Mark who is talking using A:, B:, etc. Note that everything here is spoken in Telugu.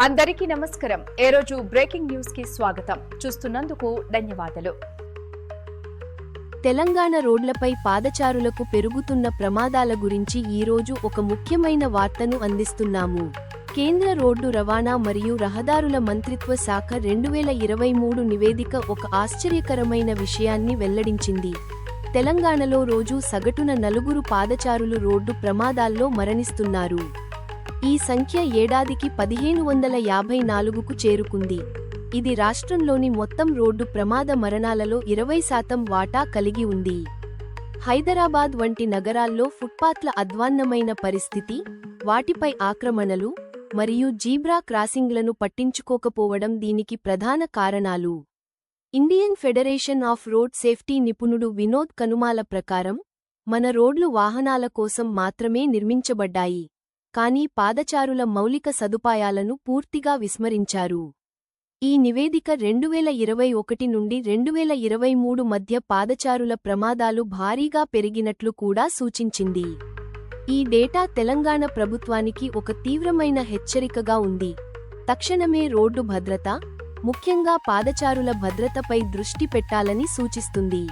A: అందరికీ నమస్కారం. ఏ రోజు బ్రేకింగ్ న్యూస్కి స్వాగతం. చూస్తున్నందుకు ధన్యవాదాలు.
B: తెలంగాణ రోడ్లపై పాదచారులకు పెరుగుతున్న ప్రమాదాల గురించి ఈరోజు ఒక ముఖ్యమైన వార్తను అందిస్తున్నాము. కేంద్ర రోడ్డు రవాణా మరియు రహదారుల మంత్రిత్వ శాఖ రెండు వేల ఇరవై మూడు నివేదిక ఒక ఆశ్చర్యకరమైన విషయాన్ని వెల్లడించింది. తెలంగాణలో రోజు సగటున నలుగురు పాదచారులు రోడ్డు ప్రమాదాల్లో మరణిస్తున్నారు. ఈ సంఖ్య ఏడాదికి పదిహేను వందల యాభై నాలుగుకు చేరుకుంది. ఇది రాష్ట్రంలోని మొత్తం రోడ్డు ప్రమాద మరణాలలో ఇరవై శాతం వాటా కలిగి ఉంది. హైదరాబాద్ వంటి నగరాల్లో ఫుట్పాత్ల అధ్వాన్నమైన పరిస్థితి వాటిపై ఆక్రమణలు మరియు జీబ్రా క్రాసింగ్లను పట్టించుకోకపోవడం దీనికి ప్రధాన కారణాలు. Indian Federation of Road Safety నిపుణుడు వినోద్ కనుమాల ప్రకారం మన రోడ్లు వాహనాల కోసం మాత్రమే నిర్మించబడ్డాయి. కానీ పాదచారుల మౌలిక సదుపాయాలను పూర్తిగా విస్మరించారు. ఈ నివేదిక రెండువేల ఇరవై ఒకటి నుండి రెండువేల ఇరవై మూడు మధ్య పాదచారుల ప్రమాదాలు భారీగా పెరిగినట్లు కూడా సూచించింది. ఈ డేటా తెలంగాణ ప్రభుత్వానికి ఒక తీవ్రమైన హెచ్చరికగా ఉంది. తక్షణమే రోడ్డు భద్రత ముఖ్యంగా పాదచారుల భద్రతపై దృష్టి పెట్టాలని సూచిస్తుంది.